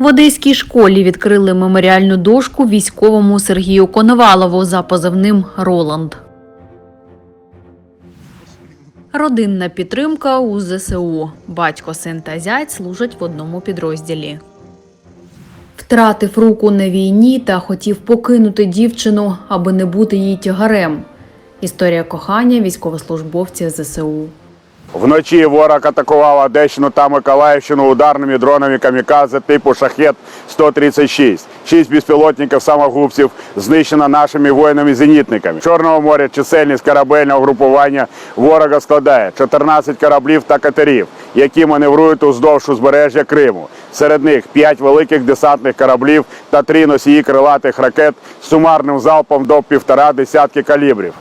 В одеській школі відкрили меморіальну дошку військовому Сергію Коновалову за позивним Роланд. Родинна підтримка у ЗСУ. Батько, син та зять служать в одному підрозділі. Втратив руку на війні та хотів покинути дівчину, аби не бути їй тягарем. Історія кохання військовослужбовців ЗСУ. Вночі ворог атакував Одещину та Миколаївщину ударними дронами камікадзе типу «Шахет-136». Шість безпілотників самогубців знищено нашими воїнами-зенітниками. В Чорному морі чисельність корабельного групування ворога складає 14 кораблів та катерів, які маневрують уздовж узбережжя Криму. Серед них 5 великих десантних кораблів та 3 носії крилатих ракет з сумарним залпом до півтора десятки калібрів.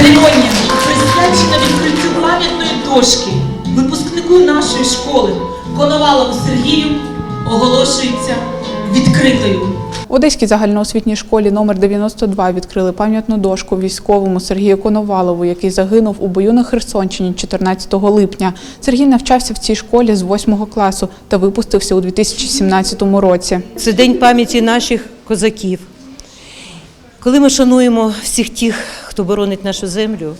Церемонія присвячена відкриттю пам'ятної дошки випускнику нашої школи Коновалову Сергію оголошується відкритою. В Одеській загальноосвітній школі номер 92 відкрили пам'ятну дошку військовому Сергію Коновалову, який загинув у бою на Херсонщині 14 липня. Сергій навчався в цій школі з 8 класу та випустився у 2017 році. Це день пам'яті наших козаків. Коли ми шануємо всіх тих, хто боронить нашу землю,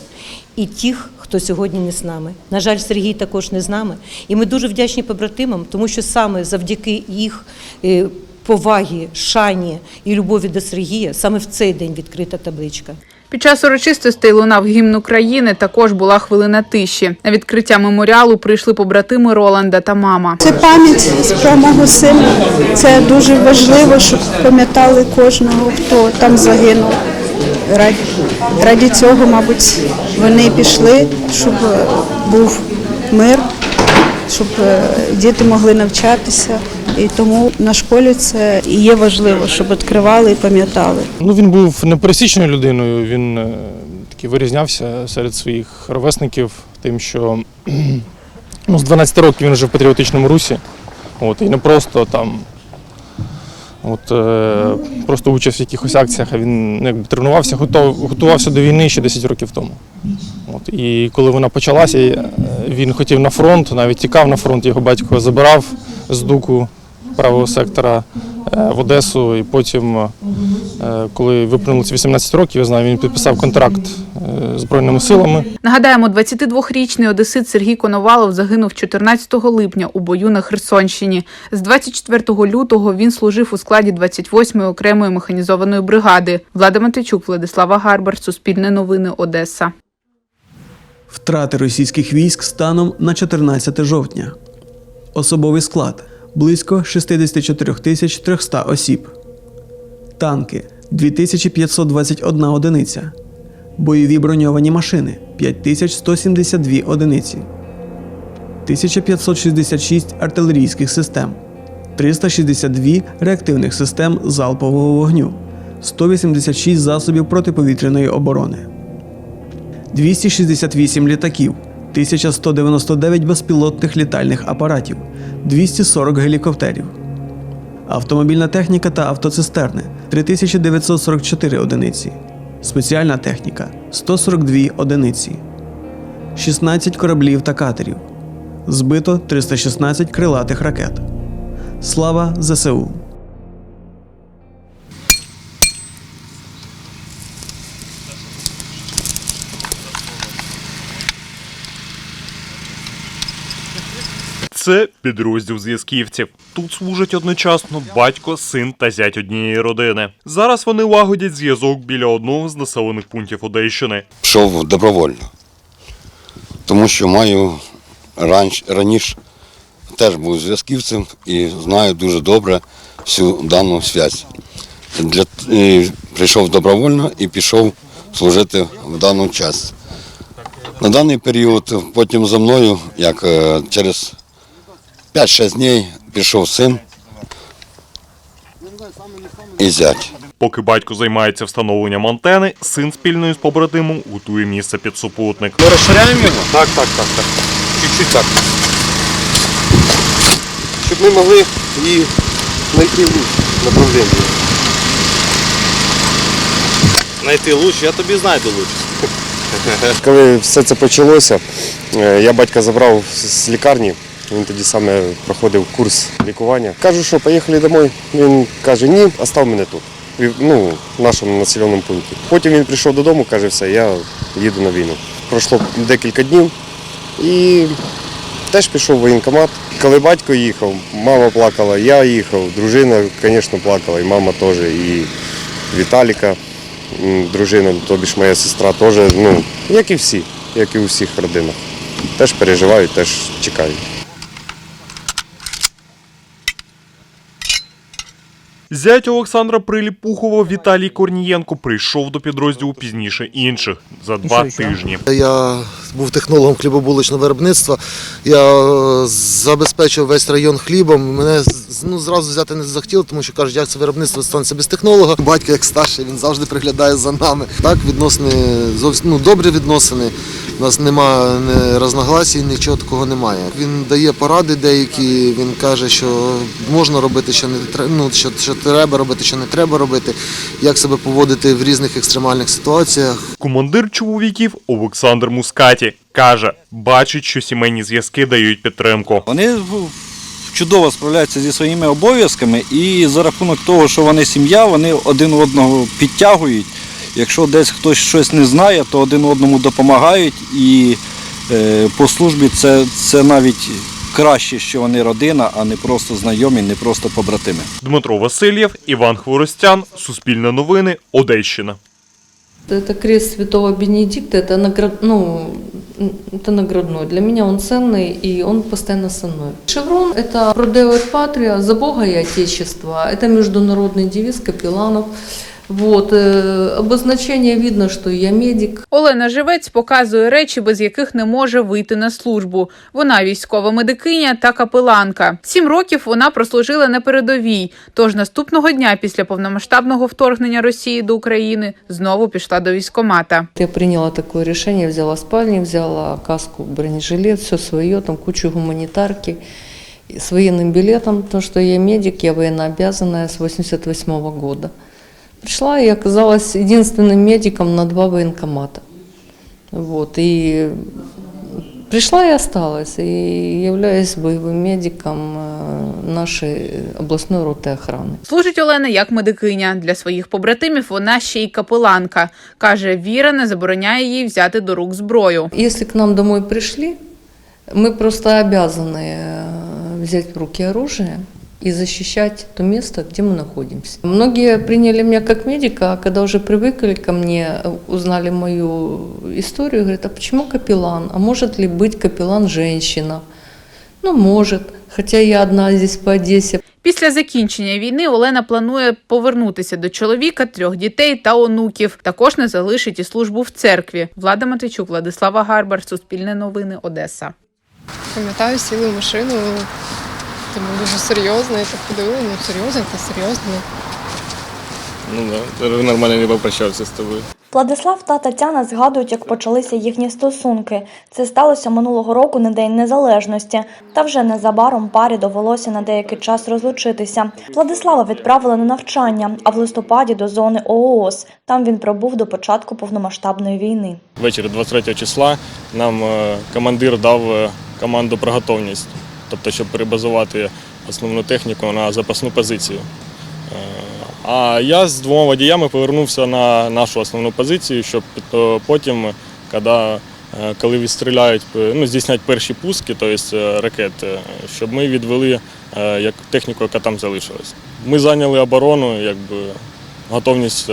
і тих, хто сьогодні не з нами. На жаль, Сергій також не з нами. І ми дуже вдячні побратимам, тому що саме завдяки їх е, повагі, шані і любові до Сергія, саме в цей день відкрита табличка. Під час урочистостей лунав гімн України. Також була хвилина тиші. На відкриття меморіалу прийшли побратими Роланда та мама. Це пам'ять про мого сина. Це дуже важливо, щоб пам'ятали кожного, хто там загинув. Раді, раді цього, мабуть, вони пішли, щоб е, був мир, щоб е, діти могли навчатися. І тому на школі це і є важливо, щоб відкривали і пам'ятали. Ну, він був непересічною людиною. Він е, такий вирізнявся серед своїх ровесників тим, що ну, з 12 років він вже в патріотичному русі. От, і не просто там. От, е, просто участь в якихось акціях, а він ну, якби, тренувався, готов, готувався до війни ще 10 років тому. От, і коли вона почалася, е, він хотів на фронт, навіть тікав на фронт, його батько забирав з дуку правого сектора в Одесу. І потім, е, коли виповнилося 18 років, я знаю, він підписав контракт е, з Збройними силами. Нагадаємо, 22-річний одесит Сергій Коновалов загинув 14 липня у бою на Херсонщині. З 24 лютого він служив у складі 28-ї окремої механізованої бригади. Влада Матичук, Владислава Гарбар, Суспільне новини, Одеса. Втрати російських військ станом на 14 жовтня. Особовий склад близько 64 300 осіб. Танки 2521 одиниця. Бойові броньовані машини 5172 одиниці. 1566 артилерійських систем. 362 реактивних систем залпового вогню. 186 засобів протиповітряної оборони. 268 літаків, 1199 безпілотних літальних апаратів, 240 гелікоптерів. Автомобільна техніка та автоцистерни 3944 одиниці. Спеціальна техніка 142 одиниці. 16 кораблів та катерів. Збито 316 крилатих ракет. Слава ЗСУ! Це підрозділ зв'язківців. Тут служать одночасно батько, син та зять однієї родини. Зараз вони лагодять зв'язок біля одного з населених пунктів Одещини. пішов добровольно. Тому що маю раніше теж був зв'язківцем і знаю дуже добре всю дану зв'язь. Для, і прийшов добровольно і пішов служити в дану час. На даний період потім за мною, як е, через 5-6 днів пішов син і зять. Поки батько займається встановленням антени, син спільною з побратимом готує місце під супутник. Ми розширяємо його? Так, так, так, так. Чуть-чуть так. Щоб ми могли її знайти луч направлення. Знайти луч, я тобі знайду луч. Коли все це почалося, е, я батька забрав з лікарні. Він тоді саме проходив курс лікування. Кажу, що поїхали домой. Він каже, ні, остав мене тут. Ну, в нашому населеному пункті. Потім він прийшов додому, каже, все, я їду на війну. Пройшло декілька днів і теж пішов в воєнкомат. Коли батько їхав, мама плакала, я їхав, дружина, звісно, плакала, і мама теж, і Віталіка, дружина, тобі ж моя сестра теж, ну, як і всі, як і у всіх родинах. Теж переживають, теж чекають. Зять Олександра Приліпухова Віталій Корнієнко прийшов до підрозділу пізніше інших за два тижні. Я був технологом хлібобулочного виробництва. Я е, забезпечив весь район хлібом. Мене ну, зразу взяти не захотіли, тому що кажуть, як це виробництво станеться без технолога. Батько як старший, він завжди приглядає за нами. Так, відносини зовсім ну, добрі відносини. У нас немає ні розногласій, нічого такого немає. Він дає поради деякі, він каже, що можна робити, що не треба, ну, що, що треба робити, що не треба робити, як себе поводити в різних екстремальних ситуаціях. Командир чоловіків Олександр Мускаті каже, бачить, що сімейні зв'язки дають підтримку. Вони чудово справляються зі своїми обов'язками і за рахунок того, що вони сім'я, вони один одного підтягують. Якщо десь хтось щось не знає, то один одному допомагають і е, по службі це, це навіть краще, що вони родина, а не просто знайомі, не просто побратими. Дмитро Васильєв, Іван Хворостян, Суспільне новини, Одещина. Это крест святого Бенедикта, это, наград, ну, м, это наградной. Для меня он ценный, и он постоянно со мной. Шеврон – это «Продео et Patria», «За Бога и Отечество». Это международный девиз капелланов. Вот, э, обозначение видно, что я медик. Олена Живець показує речі, без яких не може вийти на службу. Вона військова медикиня та капеланка. Сім років вона прослужила на передовій. Тож наступного дня після повномасштабного вторгнення Росії до України знову пішла до військомата. Я приняла такое решение, взяла спальник, взяла каску, бронежилет, все свое, там кучу гуманитарки и с военным билетом, потому что я медик, я военнообязанная с 88 года. Пришла и оказалась единственным медиком на два военкомата. Вот, и пришла и осталась, и являюсь боевым медиком э, нашей областной роты охраны. Служить Олена як медикиня. Для своїх побратимів вона ще й капеланка. Каже, віра не забороняє їй взяти до рук зброю. Если к нам домой пришли, мы просто обязаны э, взять в руки оружие и защищать то место, где мы находимся. Многие приняли меня как медика, а когда уже привыкли ко мне, э, узнали мою историю, говорят, а почему капеллан? А может ли быть капеллан женщина? Ну, может, хотя я одна здесь по Одессе. Після закінчення війни Олена планує повернутися до чоловіка, трьох дітей та онуків. Також не залишить і службу в церкві. Влада Матвійчук, Владислава Гарбар, Суспільне новини, Одеса. Пам'ятаю, сіли в машину, тому дуже серйозно, і так подивили, ну серйозно, та серйозно. Ну да, нормально не попрощався з тобою. Владислав та Тетяна згадують, як почалися їхні стосунки. Це сталося минулого року на День Незалежності. Та вже незабаром парі довелося на деякий час розлучитися. Владислава відправили на навчання, а в листопаді до зони ООС. Там він пробув до початку повномасштабної війни. Ввечері 23 числа нам е, командир дав е, команду про готовність, тобто, щоб перебазувати основну техніку на запасну позицію. Е, А я з двома водіями повернувся на нашу основну позицію, щоб потім, коли, е, коли відстріляють, ну, здійснять перші пуски, тобто ракет, щоб ми відвели як техніку, яка там залишилась. Ми зайняли оборону, якби готовність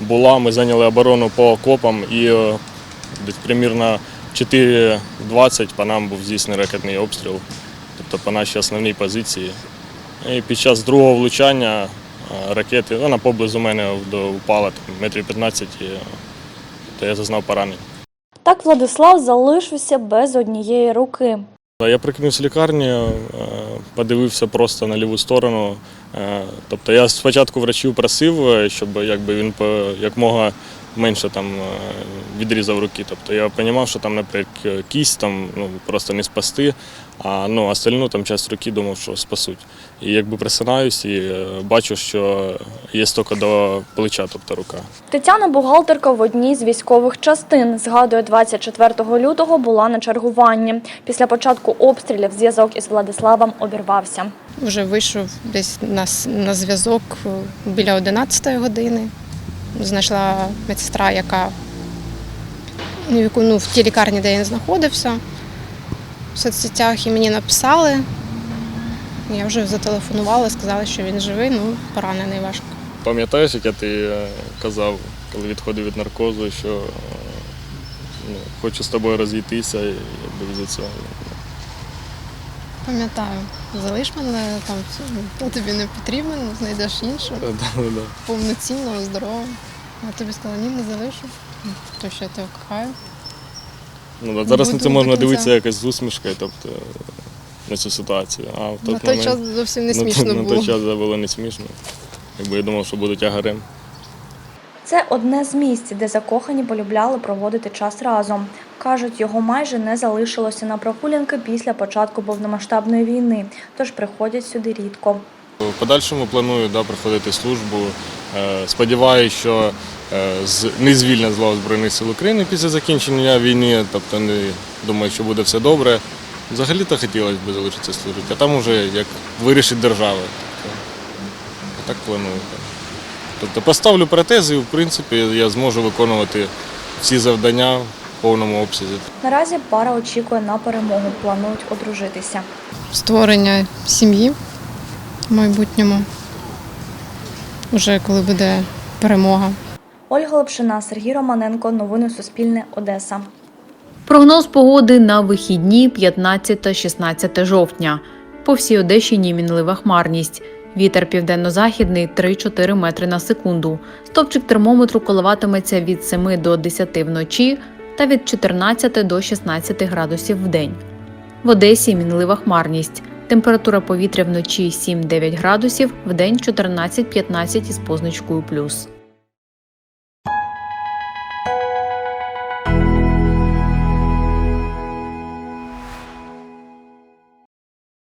була. Ми зайняли оборону по окопам і десь примірно 4.20 по нам був здійснений ракетний обстріл, тобто по нашій основній позиції. І під час другого влучання е, ракети, вона поблизу мене там, метрів 15, е, то я зазнав поранення. Так Владислав залишився без однієї руки. Я прикинувся в лікарні, е, подивився просто на ліву сторону. Е, Тобто я спочатку врачів просив, щоб якби він якмога менше там е, відрізав руки. Тобто я розумів, що там, наприклад, кість там ну, просто не спасти, а ну, остальну там часть руки думав, що спасуть. І якби присинаюсь і е, бачу, що є тільки до плеча, тобто рука. Тетяна бухгалтерка в одній з військових частин. Згадує, 24 лютого була на чергуванні. Після початку обстрілів зв'язок із Владиславом обірвався. Вже вийшов десь на, на зв'язок е, біля 11 години. Знайшла медсестра, яка ну, ну, в тій лікарні, де він знаходився, в соцсетях, і мені написали. Я вже зателефонувала, сказали, що він живий, ну поранений важко. Пам'ятаєш, як я ти е, казав, коли відходив від наркозу, що е, ну, хочу з тобою розійтися і якби від цього. Пам'ятаю, залиш мене там, ну, тобі не потрібен, знайдеш іншого. Повноцінного, здорового. Я тобі сказала, ні, не залишу, тому що я тебе кохаю. Ну, да, зараз на це можна дивитися якось з усмішкою, тобто на цю ситуацію. А в На той час зовсім не на, смішно на було. той час було не смішно. Якби я думав, що буду тягарем. Це одне з місць, де закохані полюбляли проводити час разом. Кажуть, його майже не залишилося на прогулянки після початку повномасштабної війни, тож приходять сюди рідко. В подальшому планую да, проходити службу. Е, Сподіваюся, що е, не звільнять з лав Збройних сил України після закінчення війни. Тобто не думаю, що буде все добре. Взагалі-то хотілося б залишитися служити, а там уже як вирішить держава. Тобто, так планую. Тобто поставлю протези і в принципі я зможу виконувати всі завдання в повному обсязі. Наразі пара очікує на перемогу, планують одружитися. Створення сім'ї в майбутньому, вже коли буде перемога. Ольга Лапшина, Сергій Романенко. Новини Суспільне. Одеса. Прогноз погоди на вихідні 15 та 16 жовтня. По всій Одещині мінлива хмарність. Вітер південно-західний 3-4 метри на секунду. Стопчик термометру коливатиметься від 7 до 10 вночі та від 14 до 16 градусів в день. В Одесі мінлива хмарність. Температура повітря вночі 7-9 градусів, вдень 14-15 із позначкою плюс.